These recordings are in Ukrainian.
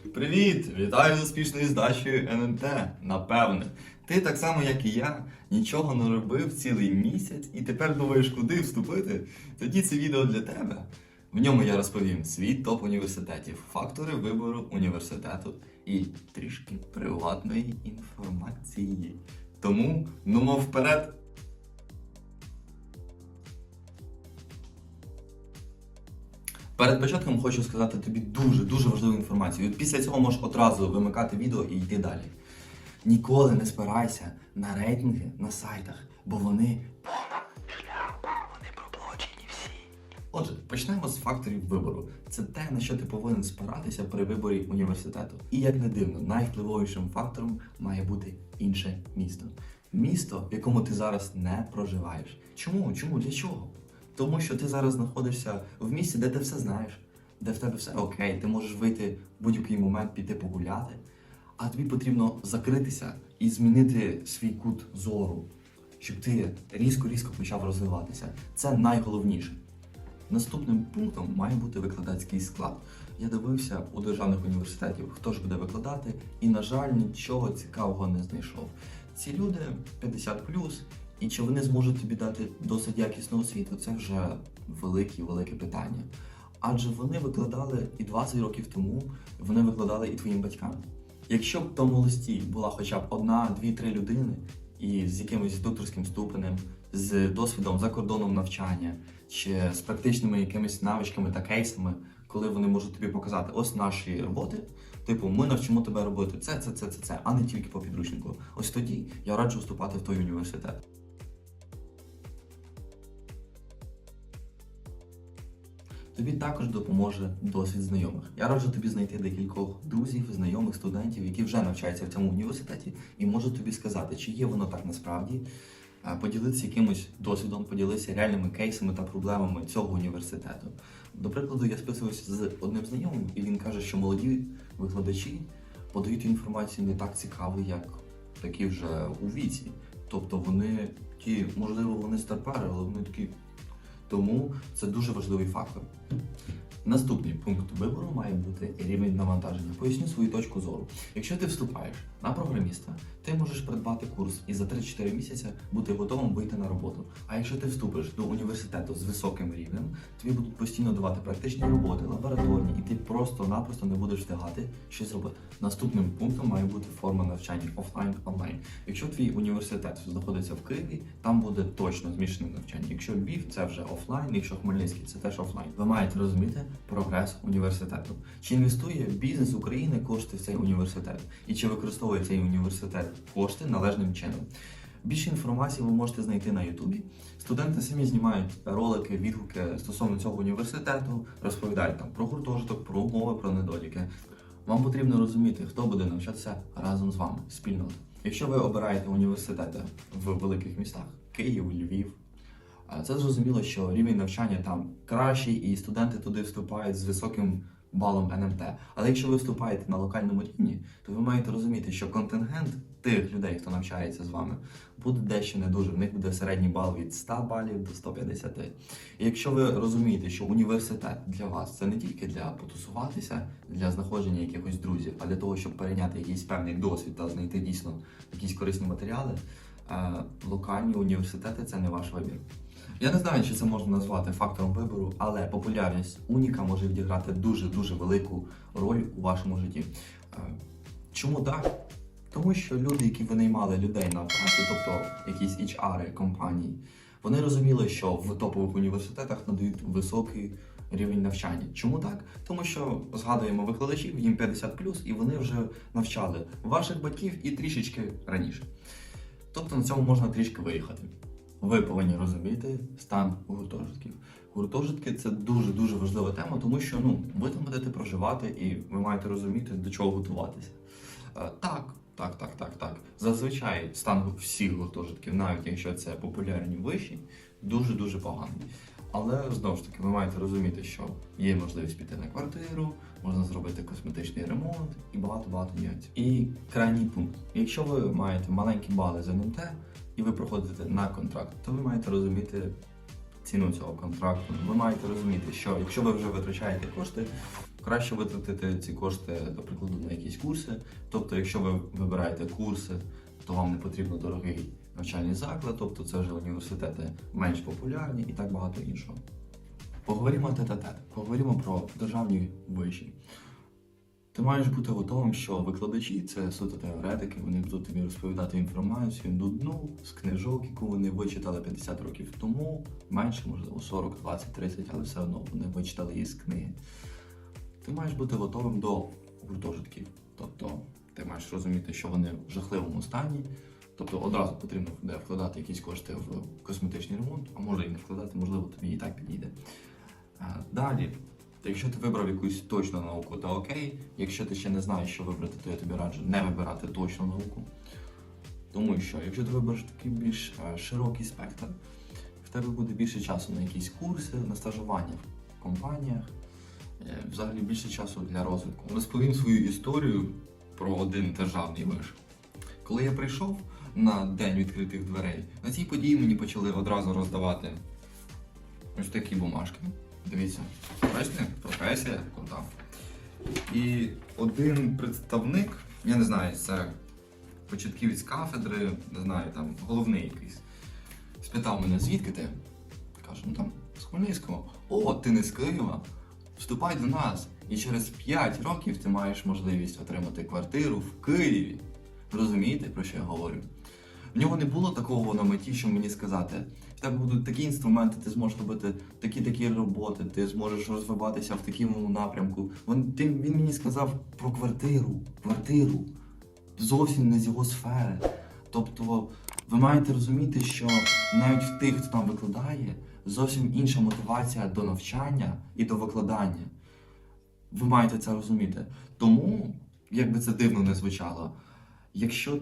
Привіт! Вітаю з успішною здачею НМТ. Напевне. Ти так само, як і я, нічого не робив цілий місяць і тепер думаєш, куди вступити? Тоді це відео для тебе. В ньому я розповім свій топ університетів, фактори вибору університету і трішки приватної інформації. Тому нумо вперед! Перед початком хочу сказати тобі дуже дуже важливу інформацію. І Після цього можеш одразу вимикати відео і йти далі. Ніколи не спирайся на рейтинги на сайтах, бо вони повна шляпа, вони проплачені всі. Отже, почнемо з факторів вибору. Це те, на що ти повинен спиратися при виборі університету. І як не дивно, найвпливовішим фактором має бути інше місто. Місто, в якому ти зараз не проживаєш. Чому? Чому? Для чого? Тому що ти зараз знаходишся в місці, де ти все знаєш, де в тебе все окей, ти можеш вийти в будь-який момент, піти погуляти, а тобі потрібно закритися і змінити свій кут зору, щоб ти різко-різко почав розвиватися. Це найголовніше. Наступним пунктом має бути викладацький склад. Я дивився у державних університетів, хто ж буде викладати, і, на жаль, нічого цікавого не знайшов. Ці люди 50 і чи вони зможуть тобі дати досить якісну освіту, це вже велике, велике питання. Адже вони викладали і 20 років тому, вони викладали і твоїм батькам. Якщо б в тому листі була хоча б одна, дві, три людини, і з якимось докторським ступенем, з досвідом за кордоном навчання, чи з практичними якимись навичками та кейсами, коли вони можуть тобі показати ось наші роботи. Типу, ми навчимо тебе робити це, це, це, це, це, а не тільки по підручнику. Ось тоді я раджу вступати в той університет. Тобі також допоможе досвід знайомих. Я раджу тобі знайти декількох друзів, знайомих, студентів, які вже навчаються в цьому університеті, і можуть тобі сказати, чи є воно так насправді, поділитися якимось досвідом, поділитися реальними кейсами та проблемами цього університету. До прикладу, я списувався з одним знайомим, і він каже, що молоді викладачі подають інформацію не так цікаво, як такі вже у віці. Тобто вони ті, можливо, вони старпери, але вони такі. Тому це дуже важливий фактор. Наступний пункт вибору має бути рівень навантаження. Поясню свою точку зору. Якщо ти вступаєш на програміста, ти можеш придбати курс і за 3-4 місяці бути готовим вийти на роботу. А якщо ти вступиш до університету з високим рівнем, тобі будуть постійно давати практичні роботи, лабораторні, і ти просто-напросто не будеш встигати щось робити. Наступним пунктом має бути форма навчання офлайн онлайн. Якщо твій університет знаходиться в Києві, там буде точно змішане навчання. Якщо Львів, це вже офлайн, якщо Хмельницький, це теж офлайн. Ви маєте розуміти прогрес університету. Чи інвестує бізнес України кошти в цей університет? І чи використовує цей університет кошти належним чином? Більше інформації ви можете знайти на Ютубі. Студенти самі знімають ролики, відгуки стосовно цього університету, розповідають там про гуртожиток, про умови, про недоліки. Вам потрібно розуміти, хто буде навчатися разом з вами, спільнота. Якщо ви обираєте університети в великих містах Київ, Львів, це зрозуміло, що рівень навчання там кращий, і студенти туди вступають з високим балом НМТ. Але якщо ви вступаєте на локальному рівні, то ви маєте розуміти, що контингент тих людей, хто навчається з вами, буде дещо не дуже. В них буде середній бал від 100 балів до 150. І якщо ви розумієте, що університет для вас це не тільки для потусуватися, для знаходження якихось друзів, а для того, щоб перейняти якийсь певний досвід та знайти дійсно якісь корисні матеріали, е, локальні університети це не ваш вибір. Я не знаю, чи це можна назвати фактором вибору, але популярність уніка може відіграти дуже-дуже велику роль у вашому житті. Е, Чому так? Тому що люди, які винаймали людей на працю, тобто якісь HR компанії, вони розуміли, що в топових університетах надають високий рівень навчання. Чому так? Тому що згадуємо викладачів, їм 50 і вони вже навчали ваших батьків і трішечки раніше. Тобто на цьому можна трішки виїхати. Ви повинні розуміти стан гуртожитків. Гуртожитки це дуже дуже важлива тема, тому що ну ви там будете проживати і ви маєте розуміти, до чого готуватися. Е, Так, так, так, так, так. Зазвичай стан всіх гуртожитків, навіть якщо це популярні вищі, дуже дуже поганий. Але знову ж таки, ви маєте розуміти, що є можливість піти на квартиру, можна зробити косметичний ремонт і багато-багато нюансів. І крайній пункт. Якщо ви маєте маленькі бали з НМТ і ви проходите на контракт, то ви маєте розуміти ціну цього контракту. Ви маєте розуміти, що якщо ви вже витрачаєте кошти, краще витратити ці кошти, до прикладу, на якісь курси. Тобто, якщо ви вибираєте курси, то вам не потрібно дорогий навчальний заклад, тобто це вже університети менш популярні і так багато іншого. Поговоримо тет-а-тет, поговоримо про державні виші. Ти маєш бути готовим, що викладачі це суто теоретики, вони будуть тобі розповідати інформацію нудну з книжок, яку вони вичитали 50 років тому, менше, можливо, 40, 20, 30, але все одно вони вичитали її з книги. Ти маєш бути готовим до гуртожитків. Тобто ти маєш розуміти, що вони в жахливому стані. Тобто одразу потрібно буде вкладати якісь кошти в косметичний ремонт, а може і не вкладати, можливо, тобі і так підійде. А, Далі, якщо ти вибрав якусь точну науку, то окей. Якщо ти ще не знаєш, що вибрати, то я тобі раджу не вибирати точну науку. Тому що, якщо ти вибереш такий більш е, широкий спектр, в тебе буде більше часу на якісь курси, на стажування в компаніях, е, взагалі більше часу для розвитку. Розповім свою історію про один державний виш. Коли я прийшов на день відкритих дверей, на цій події мені почали одразу роздавати ось такі бумажки. Дивіться, бачите, професія крута. І один представник, я не знаю, це початківець кафедри, не знаю, там головний якийсь, спитав мене, звідки ти? Кажу, ну там з Хмельницького. О, ти не з Києва? Вступай до нас. І через 5 років ти маєш можливість отримати квартиру в Києві. Розумієте, про що я говорю? В нього не було такого на меті, що мені сказати. В тебе будуть такі інструменти, ти зможеш робити такі-такі роботи, ти зможеш розвиватися в такому напрямку. Він, ти, він мені сказав про квартиру. Квартиру. Зовсім не з його сфери. Тобто, ви маєте розуміти, що навіть в тих, хто там викладає, зовсім інша мотивація до навчання і до викладання. Ви маєте це розуміти. Тому, як би це дивно не звучало, якщо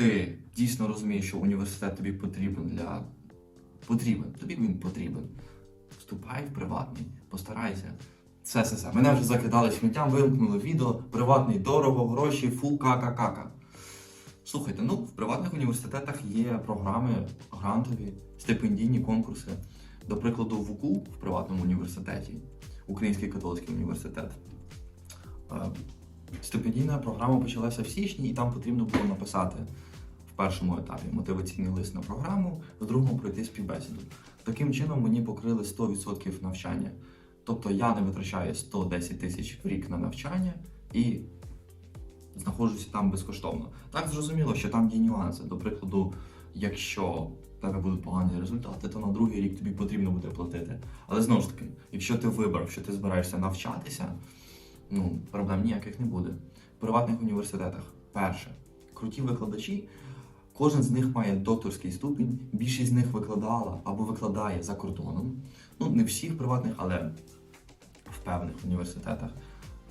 ти дійсно розумієш, що університет тобі потрібен для потрібен, тобі він потрібен. Вступай в приватний, постарайся. Все, все, все. Мене вже закидали сміттям, вимкнули відео, приватний дорого, гроші, фу, кака, кака. Слухайте, ну в приватних університетах є програми грантові, стипендійні конкурси. До прикладу, в УКУ в приватному університеті, Український католицький університет. Стипендійна програма почалася в січні, і там потрібно було написати в першому етапі мотиваційний лист на програму, в другому пройти співбесіду. Таким чином мені покрили 100% навчання. Тобто я не витрачаю 110 тисяч в рік на навчання і знаходжуся там безкоштовно. Так зрозуміло, що там є нюанси. До прикладу, якщо в тебе будуть погані результати, то на другий рік тобі потрібно буде платити. Але знову ж таки, якщо ти вибрав, що ти збираєшся навчатися, ну проблем ніяких не буде. В приватних університетах перше, круті викладачі. Кожен з них має докторський ступінь, більшість з них викладала або викладає за кордоном. Ну, не всіх приватних, але в певних університетах.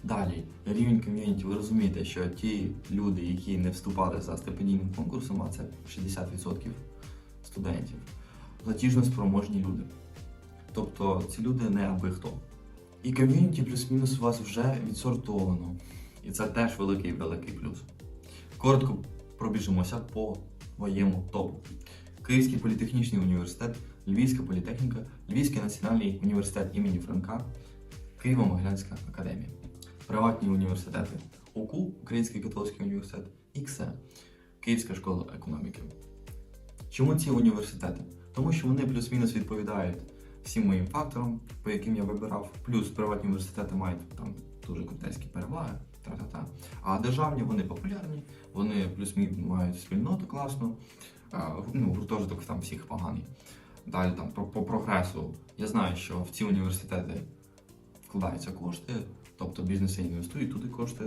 Далі, рівень ком'юніті, ви розумієте, що ті люди, які не вступали за стипендійним конкурсом, а це 60% студентів, платіжно спроможні люди. Тобто ці люди не аби хто. І ком'юніті плюс-мінус у вас вже відсортовано. І це теж великий великий плюс. Коротко пробіжимося по моєму топу. Київський політехнічний університет, Львівська політехніка, Львівський національний університет імені Франка, Києво-Могилянська академія, приватні університети УКУ, Український католицький університет, ІКСЕ, Київська школа економіки. Чому ці університети? Тому що вони плюс-мінус відповідають всім моїм факторам, по яким я вибирав. Плюс приватні університети мають там дуже крутецькі переваги. Та-та-та. А державні вони популярні, вони плюс-мінус мають спільноту класну, ну, гуртожиток там всіх поганий. Далі там по, по прогресу. Я знаю, що в ці університети вкладаються кошти, тобто бізнеси інвестують туди кошти.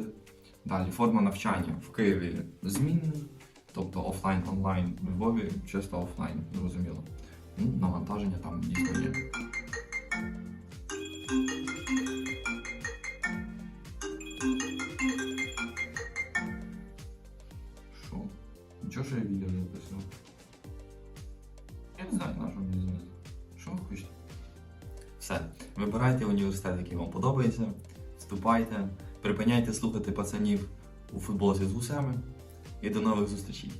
Далі форма навчання в Києві змінна, тобто офлайн, онлайн, в Львові чисто офлайн, зрозуміло. Ну, навантаження там дійсно є. Що? Нічого, що я відео не записував? Я не знаю, на що мені зараз. Що ви хочете? Все. Вибирайте університет, який вам подобається, вступайте, припиняйте слухати пацанів у футболці з гусями і до нових зустрічей.